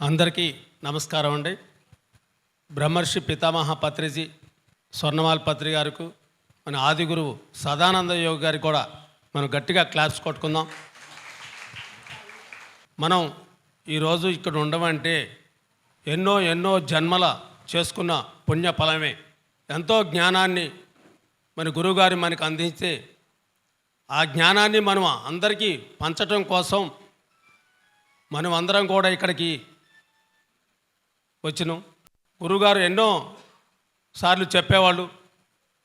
అందరికీ నమస్కారం అండి. బ్రహ్మర్షి పితామహ పత్రిజీ స్వర్ణమాల పత్రి గారికి మన ఆది గురువు సదానంద యోగి గారికి కూడా మనం గట్టిగా క్లాప్స్ కొట్టుకుందాం. మనం ఈరోజు ఇక్కడ ఉండమంటే ఎన్నో ఎన్నో జన్మల చేసుకున్న పుణ్య ఫలమే ఎంతో జ్ఞానాన్ని మన గురువుగారు మనకు అందిస్తే ఆ జ్ఞానాన్ని మనం అందరికీ పంచటం కోసం మనం అందరం కూడా ఇక్కడికి వచ్చినాం. గురువుగారు ఎన్నో సార్లు చెప్పేవాళ్ళు.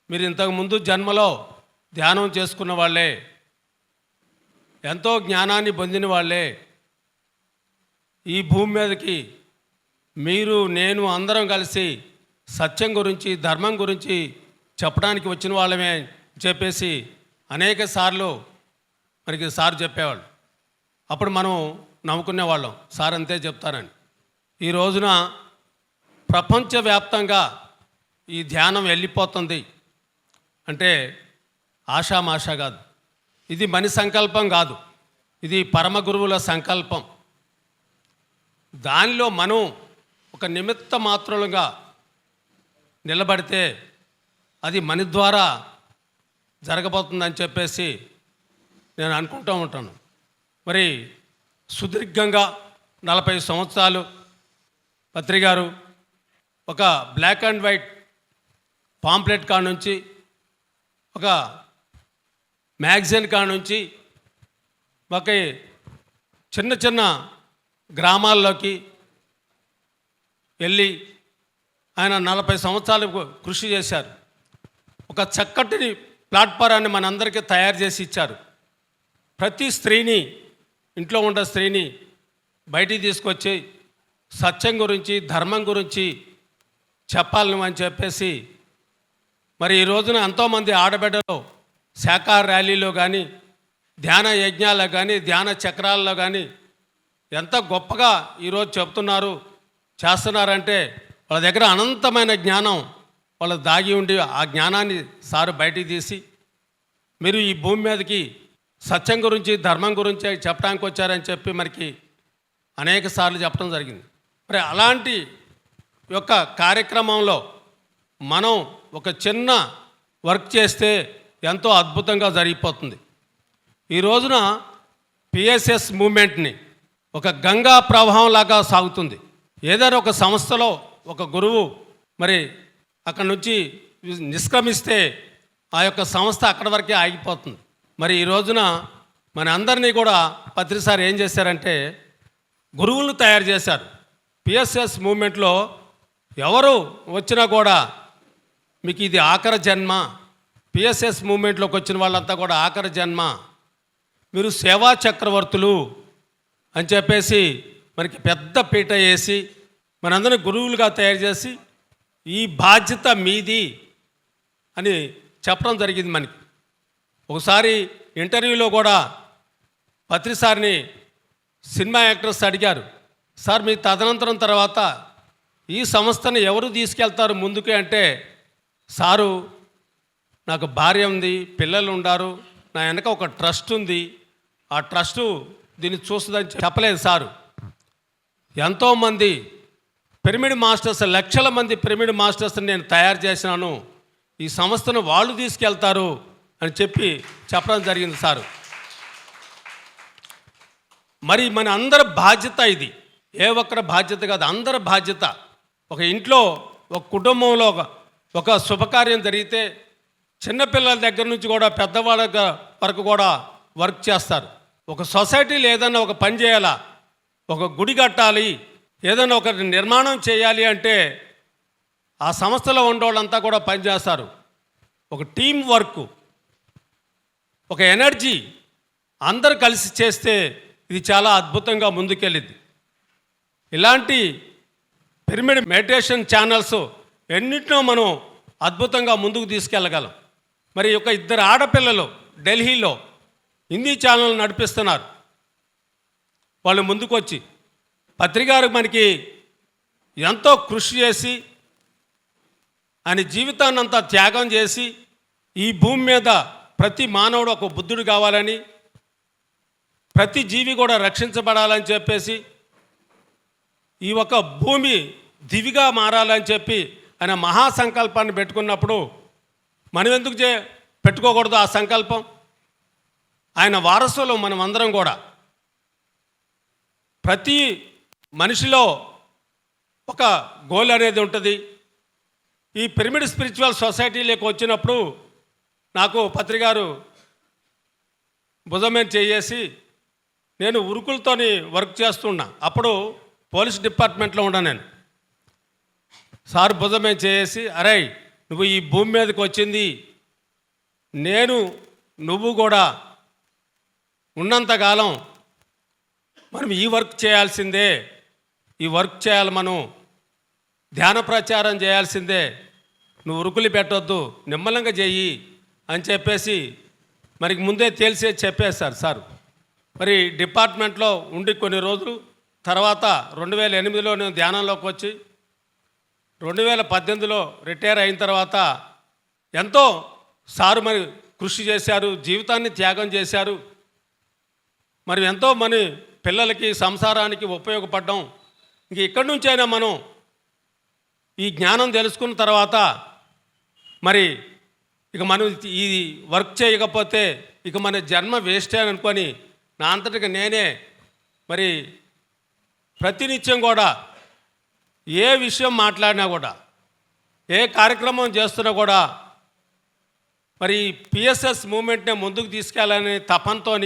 మీరు ఇంతకుముందు జన్మలో ధ్యానం చేసుకున్న వాళ్ళే. ఎంతో జ్ఞానాన్ని పొందిన వాళ్ళే. ఈ భూమి మీదకి మీరు నేను అందరం కలిసి సత్యం గురించి ధర్మం గురించి చెప్పడానికి వచ్చిన వాళ్ళమే చెప్పేసి అనేక సార్లు మనకి సార్ చెప్పేవాళ్ళు. అప్పుడు మనం నవ్వుకునేవాళ్ళం సార్ అంతే చెప్తారని. ఈ రోజున ప్రపంచవ్యాప్తంగా ఈ ధ్యానం వెళ్ళిపోతుంది. అంటే ఆషామాష కాదు. ఇది మని సంకల్పం కాదు. ఇది పరమ గురువుల సంకల్పం. దానిలో మనం ఒక నిమిత్త మాత్రులుగా నిలబడితే అది మన ద్వారా జరగబోతుందని చెప్పేసి నేను అనుకుంటూ ఉంటాను. మరి సుదీర్ఘంగా నలభై సంవత్సరాలు పత్రి గారు ఒక బ్లాక్ అండ్ వైట్ పాంప్లెట్ కాడ నుంచి ఒక మ్యాగజైన్ కాడ నుంచి ఒక చిన్న చిన్న గ్రామాల్లోకి వెళ్ళి ఆయన నలభై సంవత్సరాలు కృషి చేశారు. ఒక చక్కటి ప్లాట్ఫారాన్ని మనందరికీ తయారు చేసి ఇచ్చారు. ప్రతి స్త్రీని ఇంట్లో ఉన్న స్త్రీని బయటికి తీసుకొచ్చి సత్యం గురించి ధర్మం గురించి చెప్పాలని అని చెప్పేసి మరి ఈ రోజున ఎంతోమంది ఆడబిడ్డలు శాఖ ర్యాలీలో కానీ ధ్యాన యజ్ఞాల్లో కానీ ధ్యాన చక్రాల్లో కానీ ఎంత గొప్పగా ఈరోజు చెప్తున్నారు చేస్తున్నారంటే వాళ్ళ దగ్గర అనంతమైన జ్ఞానం వాళ్ళ దాగి ఉండి ఆ జ్ఞానాన్ని సారు బయటికి తీసి మీరు ఈ భూమి మీదకి సత్యం గురించి ధర్మం గురించి చెప్పడానికి వచ్చారని చెప్పి మనకి అనేక సార్లు చెప్పడం జరిగింది. మరి అలాంటి యొక్క కార్యక్రమంలో మనం ఒక చిన్న వర్క్ చేస్తే ఎంతో అద్భుతంగా జరిగిపోతుంది. ఈ రోజున పిఎస్ఎస్ మూమెంట్ని ఒక గంగా ప్రవాహం లాగా సాగుతుంది. ఏదైనా ఒక సంస్థలో ఒక గురువు మరి అక్కడ నుంచి నిష్క్రమిస్తే ఆ యొక్క సంస్థ అక్కడి వరకే ఆగిపోతుంది. మరి ఈ రోజున మన అందరినీ కూడా పత్రిసారి ఏం చేశారంటే గురువులను తయారు చేశారు. పిఎస్ఎస్ మూమెంట్లో ఎవరు వచ్చినా కూడా మీకు ఇది ఆఖరి జన్మ. పిఎస్ఎస్ మూమెంట్లోకి వచ్చిన వాళ్ళంతా కూడా ఆఖరి జన్మ. మీరు సేవా చక్రవర్తులు అని చెప్పేసి మనకి పెద్ద పీట వేసి మనందరిని గురువులుగా తయారు చేసి ఈ బాధ్యత మీది అని చెప్పడం జరిగింది మనకి. ఒకసారి ఇంటర్వ్యూలో కూడా పత్రిసారిని సినిమా యాక్టర్స్ అడిగారు సార్ మీ తదనంతరం తర్వాత ఈ సంస్థను ఎవరు తీసుకెళ్తారు ముందుకు అంటే సారు నాకు భార్య ఉంది పిల్లలు ఉండారు నా వెనక ఒక ట్రస్ట్ ఉంది. ఆ ట్రస్టు దీన్ని చూస్తుందని చెప్పలేదు సారు. ఎంతోమంది పిరమిడ్ మాస్టర్స్ లక్షల మంది పిరమిడ్ మాస్టర్స్ని నేను తయారు చేసినాను. ఈ సంస్థను వాళ్ళు తీసుకెళ్తారు అని చెప్పి చెప్పడం జరిగింది సారు. మరి మన అందరి బాధ్యత ఇది. ఏ ఒక్కరి బాధ్యత కాదు అందరి బాధ్యత. ఒక ఇంట్లో ఒక కుటుంబంలో ఒక ఒక శుభకార్యం జరిగితే చిన్నపిల్లల దగ్గర నుంచి కూడా పెద్దవాళ్ళ వరకు కూడా వర్క్ చేస్తారు. ఒక సొసైటీలో ఏదైనా ఒక పని చేయాలా? ఒక గుడి కట్టాలి ఏదైనా ఒక నిర్మాణం చేయాలి అంటే ఆ సంస్థలో ఉండేవాళ్ళంతా కూడా పనిచేస్తారు ఒక టీం వర్క్ ఒక ఎనర్జీ అందరు కలిసి చేస్తే ఇది చాలా అద్భుతంగా ముందుకెళ్ళింది ఇలాంటి పిరమిడ్ మెడిటేషన్ ఛానల్స్ ఎన్నింటినో మనం అద్భుతంగా ముందుకు తీసుకెళ్ళగలం. మరి ఒక ఇద్దరు ఆడపిల్లలు ఢిల్లీలో హిందీ ఛానల్ నడిపిస్తున్నారు. వాళ్ళు ముందుకు వచ్చి పత్రికారు మనకి ఎంతో కృషి చేసి ఆయన జీవితాన్నంతా త్యాగం చేసి ఈ భూమి మీద ప్రతి మానవుడు ఒక బుద్ధుడు కావాలని ప్రతి జీవి కూడా రక్షించబడాలని చెప్పేసి ఈ ఒక భూమి దివిగా మారాలని చెప్పి ఆయన మహాసంకల్పాన్ని పెట్టుకున్నప్పుడు మనం ఎందుకు చే పెట్టుకోకూడదు ఆ సంకల్పం? ఆయన వారసులు మనం అందరం కూడా. ప్రతి మనిషిలో ఒక గోల్ అనేది ఉంటుంది. ఈ పిరమిడ్ స్పిరిచువల్ సొసైటీలోకి వచ్చినప్పుడు నాకు పత్రికారు భుజమే చేసి నేను ఉరుకులతోని వర్క్ చేస్తున్నా అప్పుడు పోలీస్ డిపార్ట్మెంట్లో ఉన్నా నేను. సార్ భుజమే చేసి అరే నువ్వు ఈ భూమి మీదకి వచ్చింది. నేను నువ్వు కూడా ఉన్నంతకాలం మనం ఈ వర్క్ చేయాల్సిందే. ఈ వర్క్ చేయాలి మనం. ధ్యాన ప్రచారం చేయాల్సిందే. నువ్వు ఉరుకులు పెట్టొద్దు నిమ్మలంగా చేయి అని చెప్పేసి మరి ముందే తెలిసే చెప్పేశారు సార్. మరి డిపార్ట్మెంట్లో ఉండి కొన్ని రోజులు తర్వాత రెండు వేల ఎనిమిదిలో నేను ధ్యానంలోకి వచ్చి రెండు వేల పద్దెనిమిదిలో రిటైర్ అయిన తర్వాత ఎంతో సారు మరి కృషి చేశారు జీవితాన్ని త్యాగం చేశారు. మరి ఎంతో మన పిల్లలకి సంసారానికి ఉపయోగపడ్డం. ఇంక ఇక్కడి నుంచైనా మనం ఈ జ్ఞానం తెలుసుకున్న తర్వాత మరి ఇక మనం ఈ వర్క్ చేయకపోతే ఇక మన జన్మ వేస్ట్ అని అనుకొని నా అంతటికి నేనే మరి ప్రతినిత్యం కూడా ఏ విషయం మాట్లాడినా కూడా ఏ కార్యక్రమం చేస్తున్నా కూడా మరి పిఎస్ఎస్ మూమెంట్ని ముందుకు తీసుకెళ్ళాలని తపంతో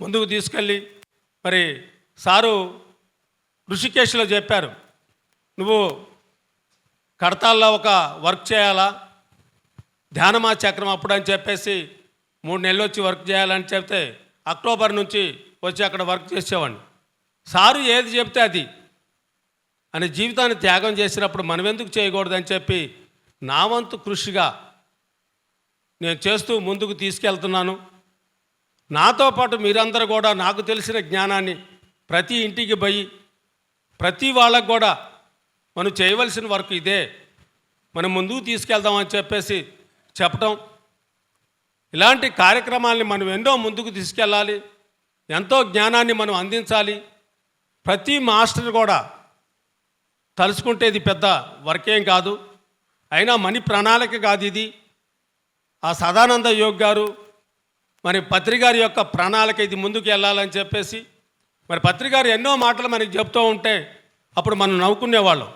ముందుకు తీసుకెళ్ళి మరి సారు ఋషికేశ్లో చెప్పారు నువ్వు కడతాల్లో ఒక వర్క్ చేయాలా? ధ్యానమా చక్రం అప్పుడు అని చెప్పేసి మూడు నెలలు వచ్చి వర్క్ చేయాలని చెప్తే అక్టోబర్ నుంచి వచ్చి అక్కడ వర్క్ చేసేవాడిని. సారు ఏది చెప్తే అది. అని జీవితాన్ని త్యాగం చేసినప్పుడు మనం ఎందుకు చేయకూడదని చెప్పి నా వంతు కృషిగా నేను చేస్తూ ముందుకు తీసుకెళ్తున్నాను. నాతో పాటు మీరందరూ కూడా నాకు తెలిసిన జ్ఞానాన్ని ప్రతి ఇంటికి పోయి ప్రతి వాళ్ళకు కూడా మనం చేయవలసిన వర్క్ ఇదే. మనం ముందుకు తీసుకెళ్దామని చెప్పేసి చెప్పటం. ఇలాంటి కార్యక్రమాల్ని మనం ఎన్నో ముందుకు తీసుకెళ్ళాలి. ఎంతో జ్ఞానాన్ని మనం అందించాలి. ప్రతి మాస్టర్ కూడా తలుచుకుంటే ఇది పెద్ద వర్కేం కాదు. అయినా మనీ ప్రణాళిక కాదు ఇది. ఆ సదానంద యోగ్ గారు మరి పత్రికారి యొక్క ప్రణాళిక ఇది ముందుకు వెళ్ళాలని చెప్పేసి మరి పత్రికారు ఎన్నో మాటలు మనకి చెప్తూ ఉంటే అప్పుడు మనం నవ్వుకునేవాళ్ళం.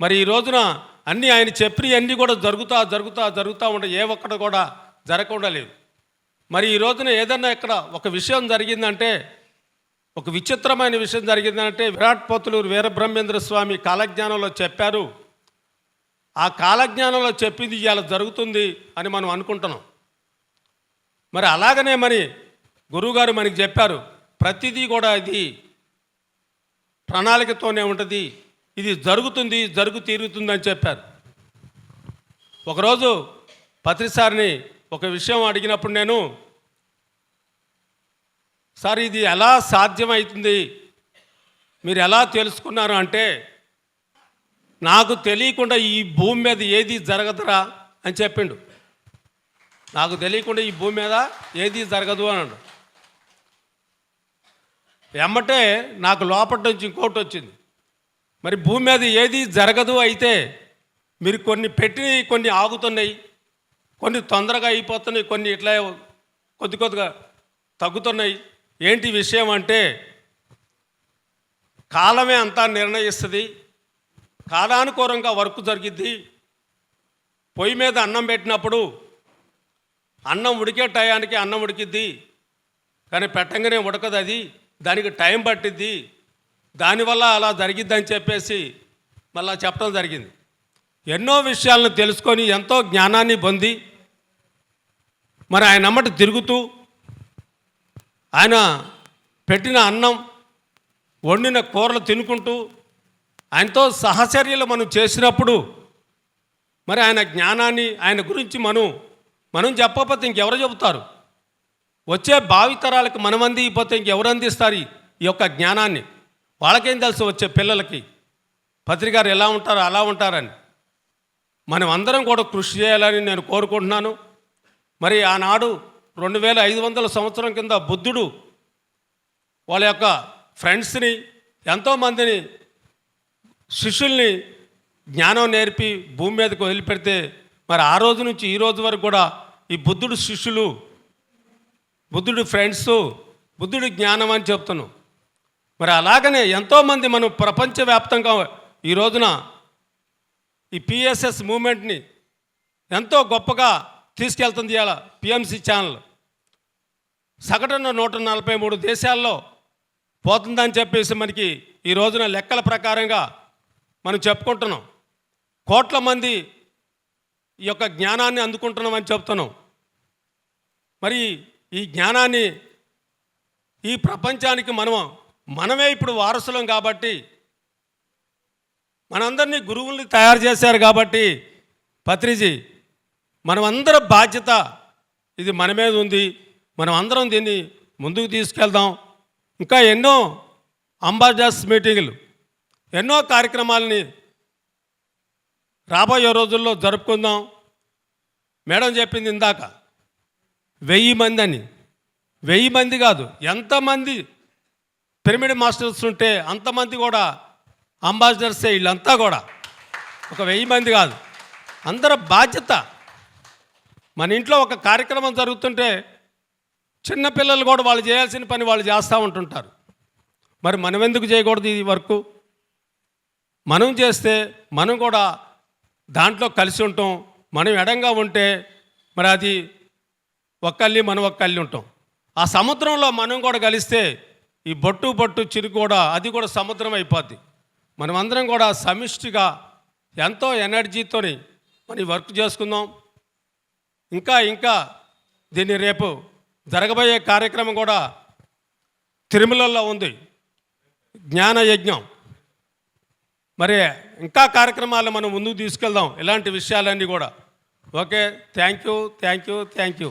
మరి ఈ రోజున అన్నీ ఆయన చెప్పి అన్నీ కూడా జరుగుతా జరుగుతా జరుగుతూ ఉంటాయి ఏ ఒక్కటి కూడా జరగకుండా లేదు. మరి ఈ రోజున ఏదన్నా ఇక్కడ ఒక విషయం జరిగిందంటే ఒక విచిత్రమైన విషయం జరిగిందంటే విరాట్ పోతులూరు వీరబ్రహ్మేంద్ర స్వామి కాలజ్ఞానంలో చెప్పారు. ఆ కాలజ్ఞానంలో చెప్పింది ఇవాళ జరుగుతుంది అని మనం అనుకుంటున్నాం. మరి అలాగనే మరి గురువుగారు మనకి చెప్పారు ప్రతిదీ కూడా ఇది ప్రణాళికతోనే ఉంటుంది ఇది జరుగుతుంది జరుగు తీరుతుంది అని చెప్పారు. ఒకరోజు పత్రిసారిని ఒక విషయం అడిగినప్పుడు నేను సార్ ఇది ఎలా సాధ్యమవుతుంది మీరు ఎలా తెలుసుకున్నారు అంటే నాకు తెలియకుండా ఈ భూమి మీద ఏది జరగదురా అని చెప్పిండు. నాకు తెలియకుండా ఈ భూమి మీద ఏది జరగదు అన్నాడు. వెమ్మటే నాకు లోపల నుంచి ఇంకోటి వచ్చింది. మరి భూమి మీద ఏది జరగదు అయితే మీరు కొన్ని పెట్టి కొన్ని ఆగుతున్నాయి కొన్ని తొందరగా అయిపోతున్నాయి కొన్ని ఇట్లా కొద్ది కొద్దిగా తగ్గుతున్నాయి. ఏంటి విషయం అంటే కాలమే అంతా నిర్ణయిస్తుంది కాలానుకూలంగా వర్క్ జరిగిద్ది. పొయ్యి మీద అన్నం పెట్టినప్పుడు అన్నం ఉడికే టయానికి అన్నం ఉడికిద్ది. కానీ పెట్టంగానే ఉడకదు అది. దానికి టైం పట్టిద్ది. దానివల్ల అలా జరిగిద్దని చెప్పేసి మళ్ళా చెప్పడం జరిగింది. ఎన్నో విషయాలను తెలుసుకొని ఎంతో జ్ఞానాన్ని పొంది మరి ఆయన అమ్మటి తిరుగుతూ ఆయన పెట్టిన అన్నం వండిన కూరలు తినుకుంటూ ఆయనతో సహచర్యలు మనం చేసినప్పుడు మరి ఆయన జ్ఞానాన్ని ఆయన గురించి మనం మనం చెప్పకపోతే ఇంకెవరు చెబుతారు? వచ్చే భావితరాలకు మనం అందిపోతే ఇంకెవరు అందిస్తారు ఈ- యొక్క జ్ఞానాన్ని? వాళ్ళకేం తెలుసు వచ్చే పిల్లలకి? పత్రికారు ఎలా ఉంటారో అలా ఉంటారని. మనం అందరం కూడా కృషి చేయాలని నేను కోరుకుంటున్నాను. మరి ఆనాడు రెండు వేల ఐదు వందల సంవత్సరం కింద బుద్ధుడు వాళ్ళ యొక్క ఫ్రెండ్స్ని ఎంతోమందిని శిష్యుల్ని జ్ఞానం నేర్పి భూమి మీదకి వదిలిపెడితే మరి ఆ రోజు నుంచి ఈ రోజు వరకు కూడా ఈ బుద్ధుడు శిష్యులు బుద్ధుడు ఫ్రెండ్స్ బుద్ధుడు జ్ఞానం అని చెప్తున్నాం. మరి అలాగనే ఎంతోమంది మనం ప్రపంచవ్యాప్తంగా ఈ రోజున ఈ పిఎస్ఎస్ మూమెంట్ని ఎంతో గొప్పగా తీసుకెళ్తుంది ఇవాళ పిఎంసి ఛానల్ సగటున నూట నలభై మూడు దేశాల్లో పోతుందని చెప్పేసి మనకి ఈ రోజున లెక్కల ప్రకారంగా మనం చెప్పుకుంటున్నాం. కోట్ల మంది ఈ యొక్క జ్ఞానాన్ని అందుకుంటున్నామని చెప్తున్నాం. మరి ఈ జ్ఞానాన్ని ఈ ప్రపంచానికి మనం మనమే ఇప్పుడు వారసులం కాబట్టి మనందరినీ గురువుల్ని తయారు చేశారు కాబట్టి పత్రిజీ మనమందరం బాధ్యత ఇది మన మీద ఉంది. మనం అందరం దీన్ని ముందుకు తీసుకెళ్దాం. ఇంకా ఎన్నో అంబాసిడర్స్ మీటింగులు ఎన్నో కార్యక్రమాలని రాబోయే రోజుల్లో జరుపుకుందాం. మేడం చెప్పింది ఇందాక వెయ్యి మంది అని. వెయ్యి మంది కాదు ఎంతమంది పిరమిడ్ మాస్టర్స్ ఉంటే అంతమంది కూడా అంబాసిడర్సే వీళ్ళంతా కూడా. ఒక వెయ్యి మంది కాదు. అందరి బాధ్యత మన ఇంట్లో ఒక కార్యక్రమం జరుగుతుంటే చిన్నపిల్లలు కూడా వాళ్ళు చేయాల్సిన పని వాళ్ళు చేస్తూ ఉంటుంటారు. మరి మనం ఎందుకు చేయకూడదు ఈ వర్క్? మనం చేస్తే మనం కూడా దాంట్లో కలిసి ఉంటాం. మనం ఎడంగా ఉంటే మరి అది ఒక్కల్లి మనం ఒక్కల్లి ఉంటాం. ఆ సముద్రంలో మనం కూడా కలిస్తే ఈ బొట్టు బొట్టు చిరుకు కూడా అది కూడా సముద్రం అయిపోద్ది. మనం అందరం కూడా సమిష్టిగా ఎంతో ఎనర్జీతోని మనం వర్క్ చేసుకుందాం. ఇంకా ఇంకా దీన్ని రేపు జరగబోయే కార్యక్రమం కూడా తిరుమలలో ఉంది. జ్ఞాన యజ్ఞం మరి ఇంకా కార్యక్రమాలు మనం ముందుకు తీసుకెళ్దాం. ఇలాంటి విషయాలన్నీ కూడా. Okay thank you thank you thank you.